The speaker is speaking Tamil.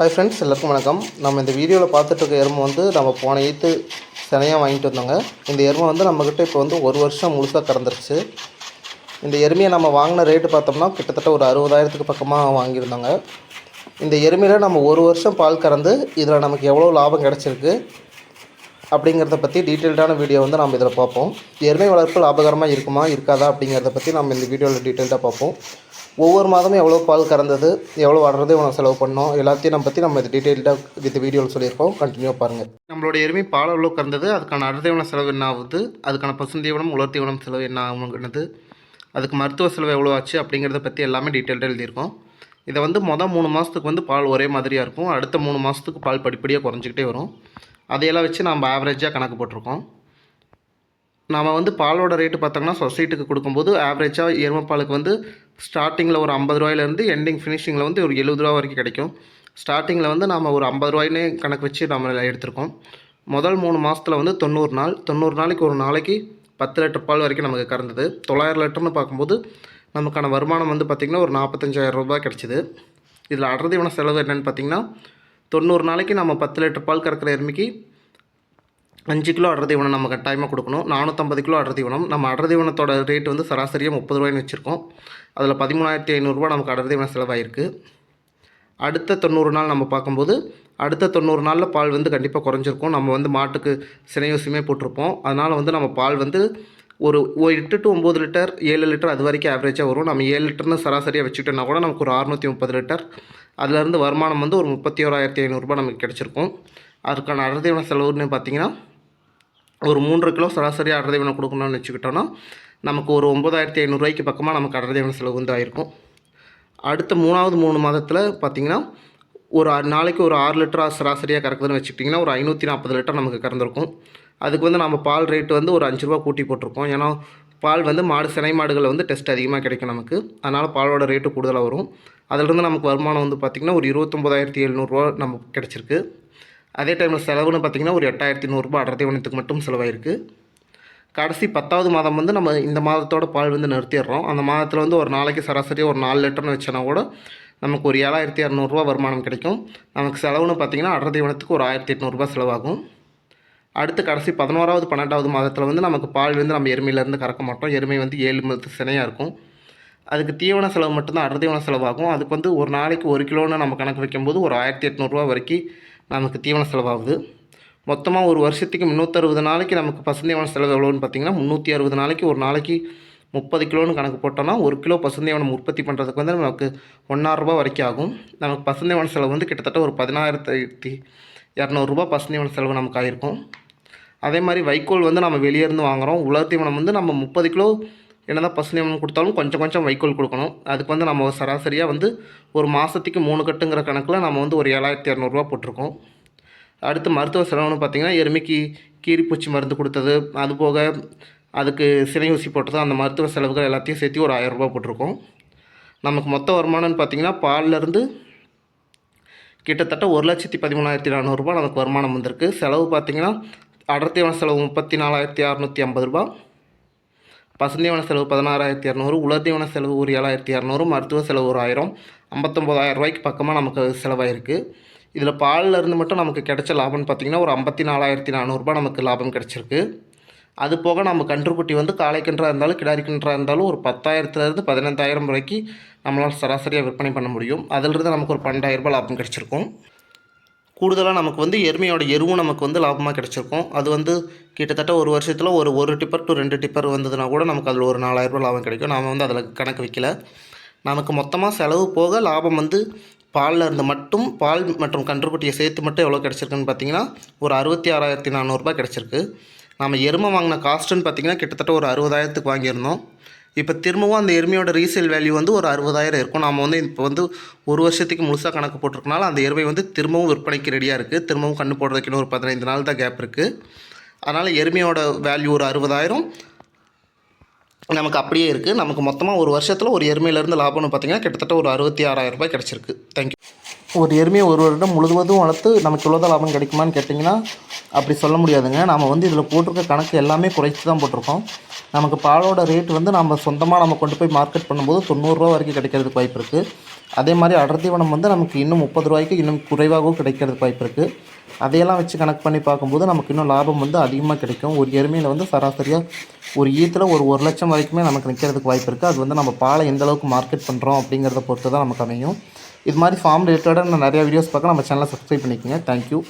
ஹாய் ஃப்ரெண்ட்ஸ் எல்லாருக்கும் வணக்கம். நம்ம இந்த வீடியோவில் பார்த்துட்டு இருக்க எருமை வந்து நம்ம போன ஈத்து சினையாக வாங்கிட்டு வந்தோங்க. இந்த எருமை வந்து நம்மக்கிட்ட இப்போ வந்து ஒரு வருஷம் முழுசாக கறந்துருச்சு. இந்த எருமையை நம்ம வாங்கின ரேட்டு பார்த்தோம்னா கிட்டத்தட்ட ஒரு அறுபதாயிரத்துக்கு பக்கமாக வாங்கியிருந்தோங்க. இந்த எருமையில் நம்ம ஒரு வருஷம் பால் கறந்து இதில் நமக்கு எவ்வளோ லாபம் கிடச்சிருக்கு அப்படிங்கிறத பற்றி டீட்டெயில்டான வீடியோ வந்து நம்ம இதில் பார்ப்போம். எருமை வளர்ப்பு லாபகரமாக இருக்குமா இருக்காதா அப்படிங்கிறத பற்றி நம்ம இந்த வீடியோவில் டீட்டெயில்டாக பார்ப்போம். ஒவ்வொரு மாதமும் எவ்வளோ பால் கறந்தது எவ்வளோ வர்றது இவனை செலவு பண்ணோம் எல்லாத்தையும் நம்ம பற்றி நம்ம இது டீட்டெயில்டாக வித் வீடியோவில் சொல்லியிருக்கோம் கண்டினியூ பாருங்கள் நம்மளோட எருமை பால் எவ்வளோ கறந்தது அதுக்கான அறுதீவன செலவு என்ன ஆகுது அதுக்கான பசுந்தீவனம் உலர் தீவனம் செலவு என்ன ஆகுங்கிறது அதுக்கு மருத்துவ செலவு எவ்வளோ ஆச்சு அப்படிங்கிறத பற்றி எல்லாமே டீட்டெயில்டாக எழுதியிருக்கோம். இதை வந்து மொதல் மூணு மாதத்துக்கு வந்து பால் ஒரே மாதிரியாக இருக்கும் அடுத்த மூணு மாதத்துக்கு பால் படிப்படியாக குறைஞ்சிக்கிட்டே வரும். அதையெல்லாம் வச்சு நம்ம ஆவரேஜாக கணக்கு போட்டிருக்கோம். நாம் வந்து பாலோட ரேட்டு பார்த்தோம்னா சொசைட்டிக்கு கொடுக்கும்போது ஆவரேஜாக எருமை பாலுக்கு வந்து ஸ்டார்டிங்கில் ஒரு ஐம்பது ரூபாயிலேருந்து எண்டிங் ஃபினிஷிங்கில் வந்து ஒரு எழுபது ரூபா வரைக்கும் கிடைக்கும். ஸ்டார்டிங்கில் வந்து நம்ம ஒரு ஐம்பது ரூபாயின்னு கணக்கு வச்சு நம்ம எடுத்திருக்கோம். முதல் மூணு மாதத்தில் வந்து தொண்ணூறு நாள். தொண்ணூறு நாளைக்கு ஒரு நாளைக்கு பத்து லிட்டர் பால் வரைக்கும் நமக்கு கறந்தது. தொள்ளாயிரம் லிட்டர்னு பார்க்கும்போது நமக்கான வருமானம் வந்து பார்த்திங்கன்னா ஒரு நாற்பத்தஞ்சாயிரம் ரூபாய் கிடச்சிது. இதில் அடர்தீவன செலவு என்னென்னு பார்த்திங்கன்னா தொண்ணூறு நாளைக்கு நம்ம பத்து லிட்டர் பால் கறக்கிற எருமைக்கு அஞ்சு கிலோ அடர் தீவனம் நம்ம கட்டாயமாக கொடுக்கணும். நானூற்றம்பது கிலோ அடர் தீவனம். நம்ம அடர் தீவனத்தோட ரேட் வந்து சராசரியாக முப்பது ரூபாய்னு வச்சுருக்கோம். அதில் பதிமூணாயிரத்தி ஐநூறுரூவா நமக்கு அடர் தீவனம் செலவாயிருக்கு. அடுத்த தொண்ணூறு நாள் நம்ம பார்க்கும்போது அடுத்த தொண்ணூறு நாளில் பால் வந்து கண்டிப்பாக குறைஞ்சிருக்கும். நம்ம வந்து மாட்டுக்கு சினையூசியுமே போட்டிருப்போம். அதனால் வந்து நம்ம பால் வந்து ஒரு ஒரு எட்டு டு ஒம்பது லிட்டர் ஏழு லிட்டர் அது வரைக்கும் ஆவரேஜாக வரும். நம்ம ஏழு லிட்டர்னு சராசரியாக வச்சுக்கிட்டோம்னா கூட நமக்கு ஒரு அறுநூற்றி முப்பது லிட்டர். அதுலேருந்து வருமானம் வந்து ஒரு முப்பத்தி ஓராயிரத்தி ஐநூறுரூபா நமக்கு கிடச்சிருக்கும். அதுக்கான அடர்தீவன செலவுன்னு பார்த்தீங்கன்னா ஒரு மூன்று கிலோ சராசரியாக அடர்தீவனம் கொடுக்கணும்னு வச்சுக்கிட்டோன்னா நமக்கு ஒரு ஒம்பதாயிரத்தி ஐநூறுரூவாய்க்கு பக்கமாக நமக்கு அடர்தீவன செலவு வந்து ஆயிருக்கும். அடுத்த மூணாவது மூணு மாதத்தில் பார்த்தீங்கன்னா ஒரு ஆறு நாளைக்கு ஒரு ஆறு லிட்டர் சராசரியாக கறக்குதுன்னு வச்சுக்கிட்டிங்கன்னா ஒரு ஐநூற்றி நாற்பது லிட்டர் நமக்கு கறந்துருக்கும். அதுக்கு வந்து நம்ம பால் ரேட்டு வந்து ஒரு அஞ்சு ரூபா கூட்டி போட்டிருக்கோம் ஏன்னா பால் வந்து மாடு சினை மாடுகளில் வந்து டெஸ்ட் அதிகமாக கிடைக்கும் நமக்கு. அதனால் பாலோட ரேட்டு கூடுதலாக வரும். அதிலிருந்து நமக்கு வருமானம் வந்து பார்த்திங்கன்னா ஒரு இருபத்தொம்போதாயிரத்தி எழுநூறுவா நமக்கு கிடச்சிருக்கு. அதே டைமில் செலவுன்னு பார்த்திங்கன்னா ஒரு எட்டாயிரத்தி நூறுரூபா அடர்த்தீவனத்துக்கு மட்டும் செலவாயிருக்கு. கடைசி பத்தாவது மாதம் வந்து நம்ம இந்த மாதத்தோட பால் வந்து நிறுத்திடுறோம். அந்த மாதத்தில் வந்து ஒரு நாளைக்கு சராசரியாக ஒரு நாலு லிட்டர்னு வச்சோன்னா கூட நமக்கு ஒரு ஏழாயிரத்தி இரநூறுவா வருமானம் கிடைக்கும். நமக்கு செலவுன்னு பார்த்திங்கன்னா அடர் தீவனத்துக்கு ஒரு ஆயிரத்தி எட்நூறுபா செலவாகும். அடுத்து கடைசி பதினோராவது பன்னெண்டாவது மாதத்தில் வந்து நமக்கு பால் வந்து நம்ம எருமையிலேருந்து கறக்க மாட்டோம். எருமை வந்து ஏழு மாதத்து சினையாக இருக்கும். அதுக்கு தீவன செலவு மட்டும்தான் அடர் தீவன செலவாகும். அதுக்கு வந்து ஒரு நாளைக்கு ஒரு கிலோன்னு நம்ம கணக்கு வைக்கும்போது ஒரு ஆயிரத்தி எட்நூறுரூவா வரைக்கும் நமக்கு தீவன செலவாகுது. மொத்தமாக ஒரு வருஷத்துக்கு முந்நூற்றறுபது நாளைக்கு நமக்கு பசுந்தீவன செலவு எவ்வளோன்னு பார்த்திங்கன்னா முந்நூற்றி அறுபது நாளைக்கு ஒரு நாளைக்கு முப்பது கிலோன்னு கணக்கு போட்டோம்னா ஒரு கிலோ பசுந்தீவனம் உற்பத்தி பண்ணுறதுக்கு வந்து நமக்கு ஒன்றாயிரரூபா வரைக்கும் ஆகும். நமக்கு பசுந்தீவன செலவு வந்து கிட்டத்தட்ட ஒரு பதினாயிரத்தி இரநூறுபா பசுந்தீவன செலவு நமக்கு ஆகிருக்கும் அதே மாதிரி வைக்கோல் வந்து நம்ம வெளியேருந்து வாங்குகிறோம் உலர் தீவனம் வந்து நம்ம முப்பது கிலோ என்ன தான் நியமனம் கொடுத்தாலும் கொஞ்சம் கொஞ்சம் வைக்கோல் கொடுக்கணும். அதுக்கு வந்து நம்ம சராசரியாக வந்து ஒரு மாதத்துக்கு மூணு கட்டுங்கிற கணக்கில் நம்ம வந்து ஒரு ஏழாயிரத்தி இரநூறுவா போட்டிருக்கோம். அடுத்து மருத்துவ செலவுன்னு பார்த்திங்கன்னா எருமைக்கு கீரிப்பூச்சி மருந்து கொடுத்தது அது போக அதுக்கு சினை ஊசி போட்டது அந்த மருத்துவ செலவுகள் எல்லாத்தையும் சேர்த்து ஒரு ஆயிரரூபா போட்டிருக்கோம். நமக்கு மொத்த வருமானம்னு பார்த்திங்கன்னா பால்லேருந்து கிட்டத்தட்ட ஒரு லட்சத்தி பதிமூணாயிரத்தி நானூறுரூபா நமக்கு வருமானம் வந்திருக்கு. செலவு பார்த்திங்கன்னா அடர்த்தியான செலவு முப்பத்தி நாலாயிரத்தி அறநூற்றி ஐம்பது ரூபா பசுந்தீவன செலவு பதினாறாயிரத்தி இரநூறு உலர்தீவன செலவு ஒரு ஏழாயிரத்தி இரநூறு மருத்துவ செலவு ஒரு ஆயிரம் ஐம்பத்தொம்போதாயிரம் ரூபாய்க்கு பக்கமாக நமக்கு செலவாயிருக்கு. இதில் பாலில் இருந்து மட்டும் நமக்கு கிடைச்ச லாபம்னு பார்த்திங்கன்னா ஒரு ஐம்பத்தி நாலாயிரத்தி நானூறுரூபா நமக்கு லாபம் கிடச்சிருக்கு. அது போக நம்ம கன்றுக்குட்டி வந்து காளை கன்றாக இருந்தாலும் கிடாரி கன்றாக இருந்தாலும் ஒரு பத்தாயிரத்துலேருந்து பதினஞ்சாயிரம் ரூபாய்க்கு நம்மளால் சராசரியாக விற்பனை பண்ண முடியும். அதிலிருந்து நமக்கு ஒரு பன்னெண்டாயிரரூபா லாபம் கிடச்சிருக்கும். கூடுதலாக நமக்கு வந்து எருமையோட எருவும் நமக்கு வந்து லாபமாக கிடச்சிருக்கும். அது வந்து கிட்டத்தட்ட ஒரு வருஷத்தில் ஒரு ஒரு டிப்பர் டு ரெண்டு டிப்பர் வந்ததுன்னா கூட நமக்கு அதில் ஒரு நாலாயிரரூபா லாபம் கிடைக்கும். நாம் வந்து அதில் கணக்கு வைக்கல. நமக்கு மொத்தமாக செலவு போக லாபம் வந்து பாலில் இருந்து மட்டும் பால் மற்றும் கன்றுக்குட்டியை சேர்த்து மட்டும் எவ்வளோ கிடச்சிருக்குன்னு பார்த்தீங்கன்னா ஒரு அறுபத்தி ஆறாயிரத்தி நானூறுரூபா கிடச்சிருக்கு. நம்ம எருமை வாங்கின காஸ்ட்டுன்னு பார்த்தீங்கன்னா கிட்டத்தட்ட ஒரு அறுபதாயிரத்துக்கு வாங்கியிருந்தோம். இப்போ திரும்பவும் அந்த எருமையோட ரீசேல் வேல்யூ வந்து ஒரு அறுபதாயிரம் இருக்கும். நாம் வந்து இப்போ வந்து ஒரு வருஷத்துக்கு முழுசாக கணக்கு போட்டிருக்கனால அந்த எருமை வந்து திரும்பவும் விற்பனைக்கு ரெடியாக இருக்குது திரும்பவும் கண்ணு போடுறதுக்கு இன்னும் ஒரு பதினைந்து நாள் தான் கேப் இருக்குது அதனால் எருமையோட வேல்யூ ஒரு அறுபதாயிரம். நமக்கு அப்படியே இருக்குது நமக்கு மொத்தமாக ஒரு வருஷத்தில் ஒரு எருமையிலேருந்து லாபம்னு பார்த்தீங்கன்னா கிட்டத்தட்ட ஒரு அறுபத்தி ஆறாயிரம் ரூபாய் கிடச்சிருக்கு. தேங்க்யூ ஒரு எருமையை ஒரு வருடம் முழுவதும் வளர்த்து நமக்கு இவ்வளோதான் லாபம் கிடைக்குமான்னு கேட்டிங்கன்னா அப்படி சொல்ல முடியாதுங்க. நாம் வந்து இதில் போட்டிருக்க கணக்கு எல்லாமே குறைச்சி தான் போட்டிருக்கோம். நமக்கு பாலோட ரேட் வந்து நம்ம சொந்தமாக நம்ம கொண்டு போய் மார்க்கெட் பண்ணும்போது தொண்ணூறுரூவா வரைக்கும் கிடைக்கிறதுக்கு வாய்ப்பு இருக்குது அதே மாதிரி அடர்திவனம் வந்து நமக்கு இன்னும் முப்பது ரூபாய்க்கு இன்னும் குறைவாகவும் கிடைக்கிறதுக்கு வாய்ப்பு இருக்குது அதையெல்லாம் வச்சு கணக்கு பண்ணி பார்க்கும்போது நமக்கு இன்னும் லாபம் வந்து அதிகமாக கிடைக்கும். ஒரு எருமையில் வந்து சராசரியாக ஒரு ஈத்தில் ஒரு ஒரு லட்சம் வரைக்குமே நமக்கு நிற்கிறதுக்கு வாய்ப்பு இருக்குது அது வந்து நம்ம பாலை எந்த அளவுக்கு மார்க்கெட் பண்ணுறோம் அப்படிங்கிறத பொறுத்து தான் நமக்கு அமையும். இது மாதிரி ஃபார்ம் ரிலேட்டடாக நான் நிறையா வீடியோஸ் பார்க்க நம்ம சேனலை சப்ஸ்கிரைப் பண்ணிக்கோங்க. தேங்க்யூ